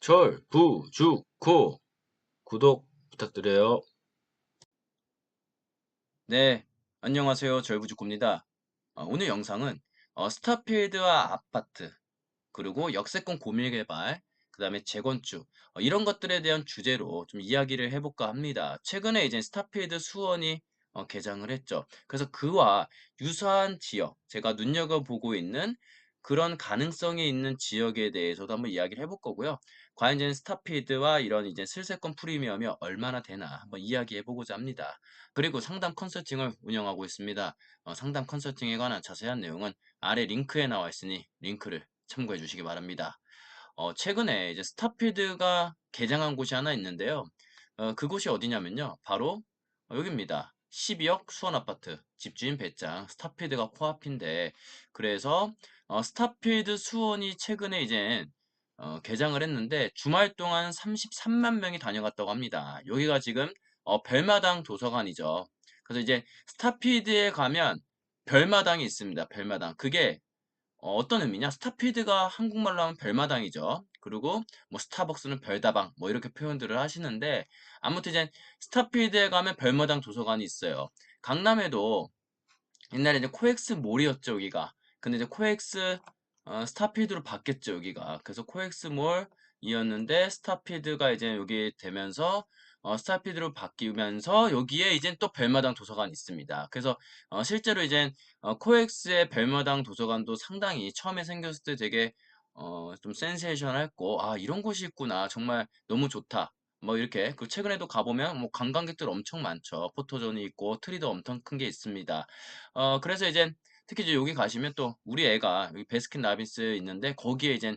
철부주코 구독 부탁드려요. 네, 안녕하세요. 절부주코입니다. 어, 오늘 영상은 어, 스타필드와 아파트 그리고 역세권 고밀개발 그 다음에 재건축 어, 이런 것들에 대한 주제로 좀 이야기를 해볼까 합니다. 최근에 이제 스타필드 수원이 어, 개장을 했죠. 그래서 그와 유사한 지역 제가 눈여겨보고 있는 그런 가능성이 있는 지역에 대해서도 한번 이야기를 해볼 거고요. 과연 이제 스타필드와 이런 이제 슬세권 프리미엄이 얼마나 되나 한번 이야기해 보고자 합니다. 그리고 상담 컨설팅을 운영하고 있습니다. 어, 상담 컨설팅에 관한 자세한 내용은 아래 링크에 나와 있으니 링크를 참고해 주시기 바랍니다. 어, 최근에 이제 스타필드가 개장한 곳이 하나 있는데요. 어, 그곳이 어디냐면요. 바로 어, 여기입니다. 12억 수원 아파트 집주인 배짱 스타필드가 코앞인데 그래서 어, 스타필드 수원이 최근에 이제 어, 개장을 했는데 주말 동안 33만 명이 다녀갔다고 합니다. 여기가 지금 어, 별마당 도서관이죠. 그래서 이제 스타필드에 가면 별마당이 있습니다. 별마당. 그게 어, 어떤 의미냐? 스타필드가 한국말로 하면 별마당이죠. 그리고 뭐 스타벅스는 별다방 뭐 이렇게 표현들을 하시는데 아무튼 이제 스타필드에 가면 별마당 도서관이 있어요. 강남에도 옛날에 이제 코엑스 몰이었죠, 여기가. 근데 이제 코엑스 어, 스타필드로 바뀌었죠, 여기가. 그래서 코엑스 몰 이었는데 스타필드가 이제 여기 되면서 어, 스타필드로 바뀌면서 여기에 이제 또 별마당 도서관이 있습니다. 그래서 어, 실제로 이제 어, 코엑스의 별마당 도서관도 상당히 처음에 생겼을 때 되게 어, 좀 센세이션했고 아 이런 곳이 있구나 정말 너무 좋다. 뭐 이렇게 그 최근에도 가보면 뭐 관광객들 엄청 많죠. 포토존이 있고 트리도 엄청 큰 게 있습니다. 어 그래서 이제 특히 이제 여기 가시면 또 우리 애가 여기 베스킨 라빈스 있는데 거기에 이제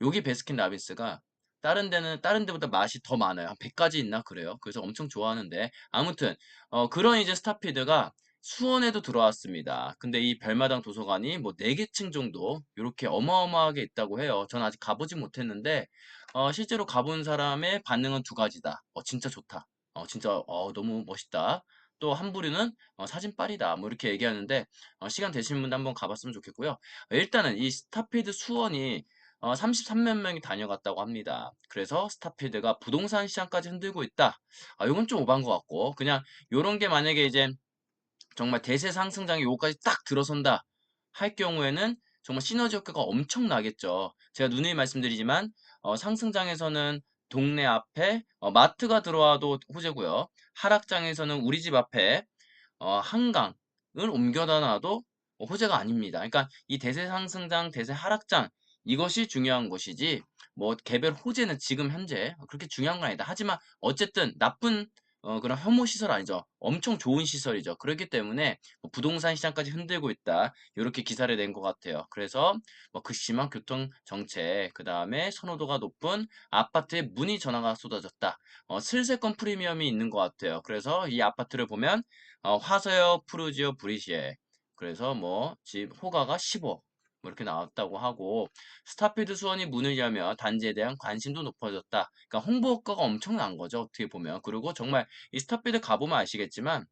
여기 베스킨 라빈스가 다른 데는 다른 데보다 맛이 더 많아요. 한 100가지 있나 그래요. 그래서 엄청 좋아하는데 아무튼 어 그런 이제 스타필드가 수원에도 들어왔습니다. 근데 이 별마당 도서관이 뭐 4개 층 정도 이렇게 어마어마하게 있다고 해요. 전 아직 가보지 못했는데 어 실제로 가본 사람의 반응은 두 가지다. 어 진짜 좋다. 어 진짜 어 너무 멋있다. 또 한 부류는 어 사진빨이다. 뭐 이렇게 얘기하는데 어 시간 되시는 분도 한번 가봤으면 좋겠고요. 어, 일단은 이 스타필드 수원이 어 33만 명이 다녀갔다고 합니다. 그래서 스타필드가 부동산 시장까지 흔들고 있다. 아 요건 좀 오반 것 같고 그냥 요런 게 만약에 이제 정말 대세 상승장이 요거까지 딱 들어선다 할 경우에는 정말 시너지 효과가 엄청 나겠죠. 제가 누누이 말씀드리지만 어, 상승장에서는 동네 앞에 어, 마트가 들어와도 호재고요. 하락장에서는 우리 집 앞에 어, 한강을 옮겨다 놔도 호재가 아닙니다. 그러니까 이 대세 상승장, 대세 하락장 이것이 중요한 것이지 뭐 개별 호재는 지금 현재 그렇게 중요한 건 아니다. 하지만 어쨌든 나쁜 어, 그런 혐오 시설 아니죠. 엄청 좋은 시설이죠. 그렇기 때문에 뭐 부동산 시장까지 흔들고 있다. 이렇게 기사를 낸 것 같아요. 그래서 뭐 극심한 교통 정책, 그 다음에 선호도가 높은 아파트에 문의 전화가 쏟아졌다. 어, 슬세권 프리미엄이 있는 것 같아요. 그래서 이 아파트를 보면 어, 화서역 프루지오 브리시에 그래서 뭐 집 호가가 15. 뭐 이렇게 나왔다고 하고 스타필드 수원이 문을 열면 단지에 대한 관심도 높아졌다. 그러니까 홍보 효과가 엄청난 거죠. 어떻게 보면. 그리고 정말 이 스타필드 가보면 아시겠지만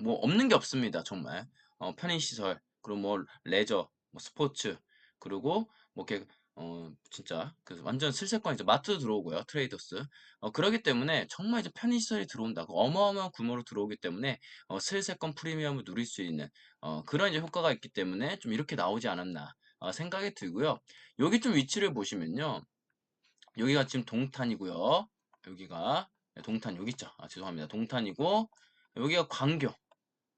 뭐 없는 게 없습니다. 정말. 어, 편의시설, 그리고 뭐 레저, 뭐 스포츠, 그리고 뭐 이렇게 어 진짜 그 완전 슬세권이죠. 마트도 들어오고요. 트레이더스. 어 그러기 때문에 정말 이제 편의시설이 들어온다고 어마어마한 규모로 들어오기 때문에 어 슬세권 프리미엄을 누릴 수 있는 어 그런 이제 효과가 있기 때문에 좀 이렇게 나오지 않았나 어 생각이 들고요. 여기 좀 위치를 보시면요. 여기가 지금 동탄이고요. 여기가 네, 동탄 여기 있죠. 아 죄송합니다. 동탄이고 여기가 광교.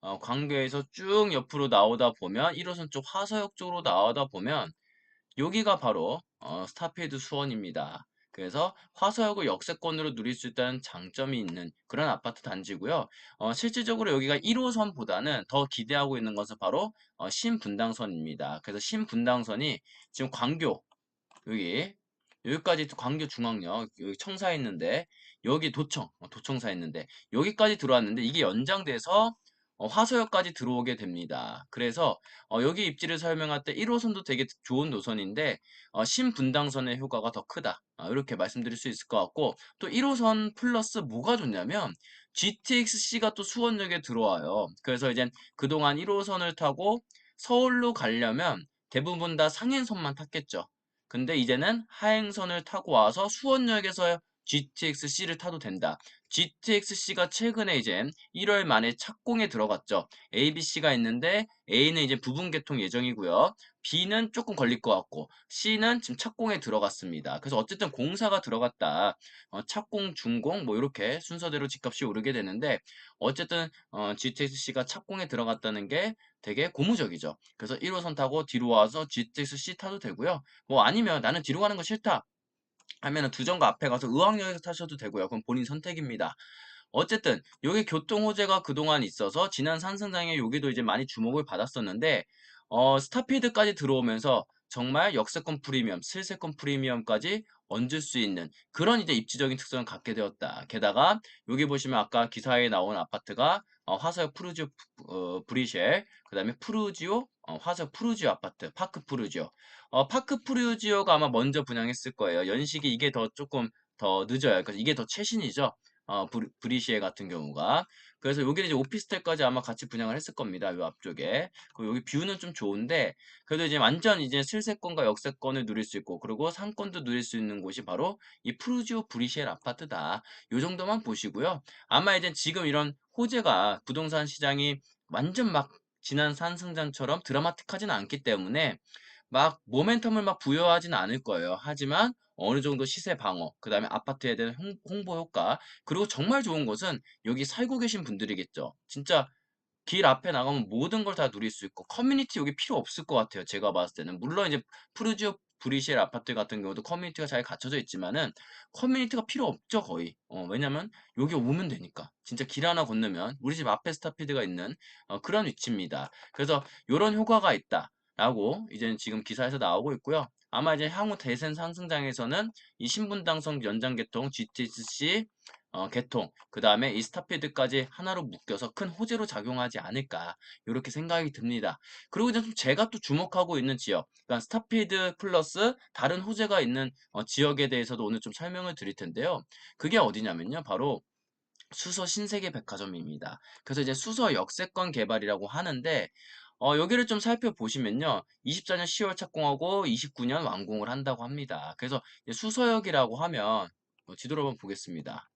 어, 광교에서 쭉 옆으로 나오다 보면 1호선 쪽 화서역 쪽으로 나오다 보면 여기가 바로 어, 스타필드 수원입니다. 그래서 화서역을 역세권으로 누릴 수 있다는 장점이 있는 그런 아파트 단지고요. 어, 실질적으로 여기가 1호선보다는 더 기대하고 있는 것은 바로 어, 신분당선입니다. 그래서 신분당선이 지금 광교 여기 여기까지 광교 중앙역 여기 청사에 있는데 여기 도청 어, 도청사에 있는데 여기까지 들어왔는데 이게 연장돼서 어, 화서역까지 들어오게 됩니다. 그래서 어, 여기 입지를 설명할 때 1호선도 되게 좋은 노선인데 어, 신분당선의 효과가 더 크다. 어, 이렇게 말씀드릴 수 있을 것 같고 또 1호선 플러스 뭐가 좋냐면 GTX-C가 또 수원역에 들어와요. 그래서 이제 그동안 1호선을 타고 서울로 가려면 대부분 다 상행선만 탔겠죠. 근데 이제는 하행선을 타고 와서 수원역에서 GTX-C를 타도 된다. GTX-C가 최근에 이제 1월 말에 착공에 들어갔죠. A, B, C가 있는데 A는 이제 부분 개통 예정이고요. B는 조금 걸릴 것 같고 C는 지금 착공에 들어갔습니다. 그래서 어쨌든 공사가 들어갔다. 어, 착공, 준공 뭐 이렇게 순서대로 집값이 오르게 되는데 어쨌든 어, GTX-C가 착공에 들어갔다는 게 되게 고무적이죠. 그래서 1호선 타고 뒤로 와서 GTX-C 타도 되고요. 뭐 아니면 나는 뒤로 가는 거 싫다. 하면은 두정거 앞에 가서 의왕역에서 타셔도 되고요. 그건 본인 선택입니다. 어쨌든 여기 교통 호재가 그동안 있어서 지난 상승장에 여기도 이제 많이 주목을 받았었는데 어, 스타피드까지 들어오면서 정말 역세권 프리미엄, 실세권 프리미엄까지 얹을 수 있는 그런 이제 입지적인 특성을 갖게 되었다. 게다가 여기 보시면 아까 기사에 나온 아파트가 어, 화석 푸르지오 어, 브리쉘, 그 다음에 푸르지오, 어, 화석 푸르지오 아파트, 파크 푸르지오. 어, 파크 푸르지오가 아마 먼저 분양했을 거예요. 연식이 이게 더 조금 더 늦어요. 그래서 이게 더 최신이죠. 어, 브리, 브리시에 같은 경우가. 그래서 여기는 이제 오피스텔까지 아마 같이 분양을 했을 겁니다. 이 앞쪽에. 그리고 여기 뷰는 좀 좋은데, 그래도 이제 완전 이제 실세권과 역세권을 누릴 수 있고, 그리고 상권도 누릴 수 있는 곳이 바로 이 프루지오 브리시엘 아파트다. 요 정도만 보시고요. 아마 이제 지금 이런 호재가 부동산 시장이 완전 막 지난 상승장처럼 드라마틱하지는 않기 때문에 막 모멘텀을 막 부여하지는 않을 거예요. 하지만 어느 정도 시세 방어, 그 다음에 아파트에 대한 홍, 홍보 효과, 그리고 정말 좋은 것은 여기 살고 계신 분들이겠죠. 진짜 길 앞에 나가면 모든 걸 다 누릴 수 있고 커뮤니티 여기 필요 없을 것 같아요. 제가 봤을 때는. 물론 이제 푸르지오 브리시엘 아파트 같은 경우도 커뮤니티가 잘 갖춰져 있지만은 커뮤니티가 필요 없죠 거의. 어, 왜냐면 여기 오면 되니까. 진짜 길 하나 건너면 우리 집 앞에 스타피드가 있는 어, 그런 위치입니다. 그래서 이런 효과가 있다. 라고 이제 지금 기사에서 나오고 있고요. 아마 이제 향후 대선 상승장에서는 이 신분당선 연장 개통, GTC 어, 개통, 그 다음에 이 스타피드까지 하나로 묶여서 큰 호재로 작용하지 않을까 이렇게 생각이 듭니다. 그리고 이제 좀 제가 또 주목하고 있는 지역, 그러니까 스타피드 플러스 다른 호재가 있는 어, 지역에 대해서도 오늘 좀 설명을 드릴 텐데요. 그게 어디냐면요, 바로 수서 신세계 백화점입니다. 그래서 이제 수서 역세권 개발이라고 하는데 어, 여기를 좀 살펴보시면요. 24년 10월 착공하고 29년 완공을 한다고 합니다. 그래서 수서역이라고 하면 어, 지도를 한번 보겠습니다.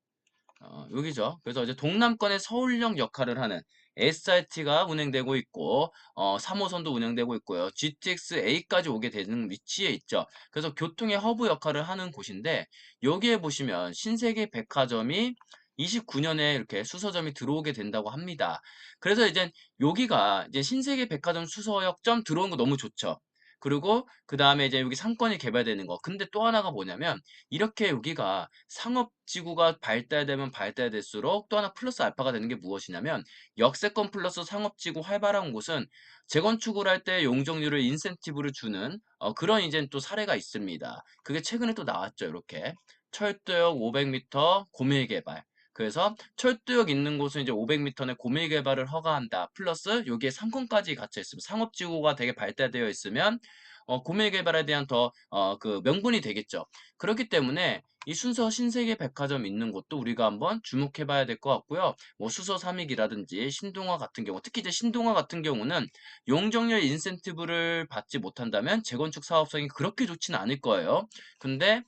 어, 여기죠. 그래서 이제 동남권의 서울역 역할을 하는 SRT가 운행되고 있고 어, 3호선도 운행되고 있고요. GTX-A까지 오게 되는 위치에 있죠. 그래서 교통의 허브 역할을 하는 곳인데 여기에 보시면 신세계 백화점이 29년에 이렇게 수서점이 들어오게 된다고 합니다. 그래서 이제 여기가 이제 신세계 백화점 수서역점 들어온 거 너무 좋죠. 그리고 그 다음에 이제 여기 상권이 개발되는 거. 근데 또 하나가 뭐냐면 이렇게 여기가 상업지구가 발달되면 발달될수록 또 하나 플러스 알파가 되는 게 무엇이냐면 역세권 플러스 상업지구 활발한 곳은 재건축을 할 때 용적률을 인센티브를 주는 어, 그런 이제 또 사례가 있습니다. 그게 최근에 또 나왔죠. 이렇게 철도역 500m 고밀 개발. 그래서 철도역 있는 곳은 이제 500m 내 고밀 개발을 허가한다. 플러스 여기에 상권까지 갇혀 있으면 상업지구가 되게 발달되어 있으면 어, 고밀 개발에 대한 더 어, 그 명분이 되겠죠. 그렇기 때문에 이 순서 신세계 백화점 있는 곳도 우리가 한번 주목해 봐야 될 것 같고요. 뭐 수서 삼익이라든지 신동아 같은 경우, 특히 이제 신동아 같은 경우는 용적률 인센티브를 받지 못한다면 재건축 사업성이 그렇게 좋지는 않을 거예요. 근데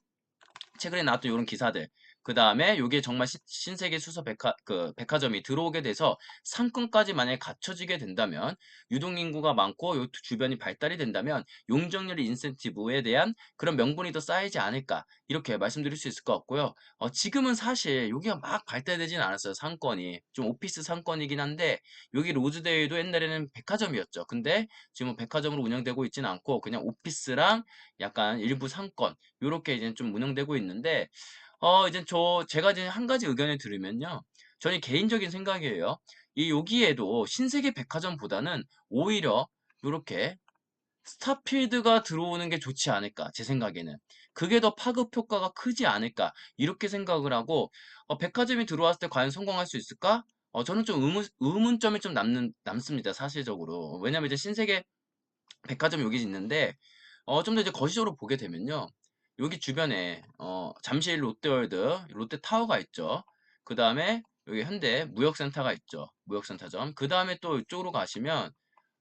최근에 나왔던 이런 기사들 그 다음에 이게 정말 시, 신세계 수서 백화, 그 백화점이 들어오게 돼서 상권까지 만약에 갖춰지게 된다면 유동인구가 많고 요 주변이 발달이 된다면 용적률 인센티브에 대한 그런 명분이 더 쌓이지 않을까 이렇게 말씀드릴 수 있을 것 같고요. 어, 지금은 사실 여기가 막 발달되지는 않았어요. 상권이 좀 오피스 상권이긴 한데 여기 로즈데이도 옛날에는 백화점이었죠. 근데 지금 백화점으로 운영되고 있지는 않고 그냥 오피스랑 약간 일부 상권 이렇게 이제 좀 운영되고 있는데 어, 이제 저, 제가 이제 한 가지 의견을 들으면요. 저는 개인적인 생각이에요. 이 여기에도 신세계 백화점보다는 오히려 이렇게 스타필드가 들어오는 게 좋지 않을까, 제 생각에는. 그게 더 파급 효과가 크지 않을까, 이렇게 생각을 하고, 어, 백화점이 들어왔을 때 과연 성공할 수 있을까? 어, 저는 좀 의문, 의문점이 좀 남는, 남습니다, 사실적으로. 왜냐면 이제 신세계 백화점 여기 있는데, 어, 좀 더 이제 거시적으로 보게 되면요. 여기 주변에 어, 잠실 롯데월드, 롯데타워가 있죠. 그 다음에 여기 현대 무역센터가 있죠. 무역센터점. 그 다음에 또 이쪽으로 가시면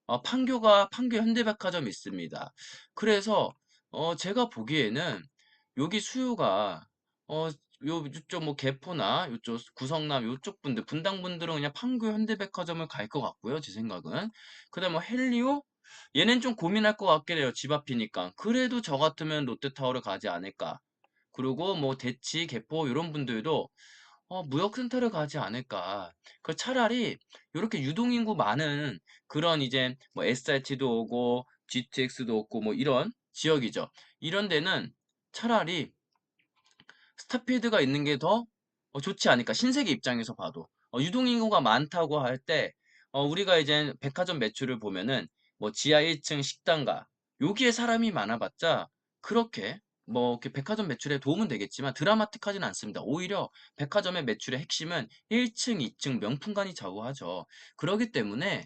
어, 판교가 판교 현대백화점이 있습니다. 그래서 어 제가 보기에는 여기 수요가 어 요 요쪽 뭐 개포나 요쪽 구성남 요쪽 분들 분당 분들은 그냥 판교 현대백화점을 갈 것 같고요, 제 생각은. 그다음에 뭐 헬리오 얘는 좀 고민할 것 같긴 해요. 집 앞이니까. 그래도 저 같으면 롯데타워를 가지 않을까. 그리고 뭐 대치, 개포 요런 분들도 어 무역센터를 가지 않을까. 그 차라리 요렇게 유동인구 많은 그런 이제 뭐 SRT도 오고 GTX도 오고 뭐 이런 지역이죠. 이런 데는 차라리 스타필드가 있는 게더 어 좋지 않을까. 신세계 입장에서 봐도. 어 유동인구가 많다고 할 때 어 우리가 이제 백화점 매출을 보면은 뭐 지하 1층 식당가 여기에 사람이 많아 봤자 그렇게 뭐 이렇게 백화점 매출에 도움은 되겠지만 드라마틱하진 않습니다. 오히려 백화점의 매출의 핵심은 1 층, 2층 명품관이 좌우하죠. 그러기 때문에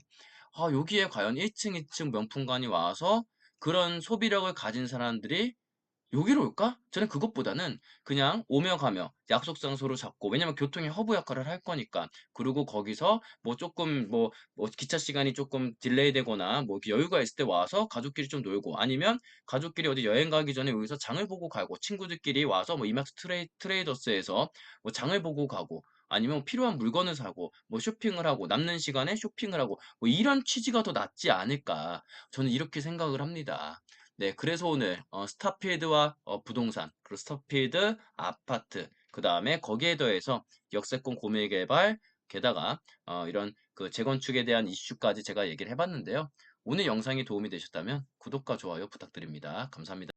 아 여기에 과연 1 층, 2층 명품관이 와서 그런 소비력을 가진 사람들이 여기로 올까? 저는 그것보다는 그냥 오며 가며 약속 장소로 잡고 왜냐면 교통의 허브 역할을 할 거니까. 그리고 거기서 뭐 쪼끔 뭐뭐 기차 시간이 쪼끔 딜레이 되거나 뭐 여유가 있을 때 와서 가족끼리 좀 놀고 아니면 가족끼리 어디 여행 가기 전에 여기서 장을 보고 가고 친구들끼리 와서 뭐 이마트 트레이 트레이더스에서 뭐 장을 보고 가고 아니면 필요한 물건을 사고 뭐 쇼핑을 하고 남는 시간에 쇼핑을 하고 뭐 이런 취지가 더 낫지 않을까. 저는 이렇게 생각을 합니다. 네, 그래서 오늘 어, 스타필드와 어, 부동산, 그리고 스타필드 아파트, 그 다음에 거기에 더해서 역세권 고밀 개발, 게다가 어, 이런 그 재건축에 대한 이슈까지 제가 얘기를 해봤는데요. 오늘 영상이 도움이 되셨다면 구독과 좋아요 부탁드립니다. 감사합니다.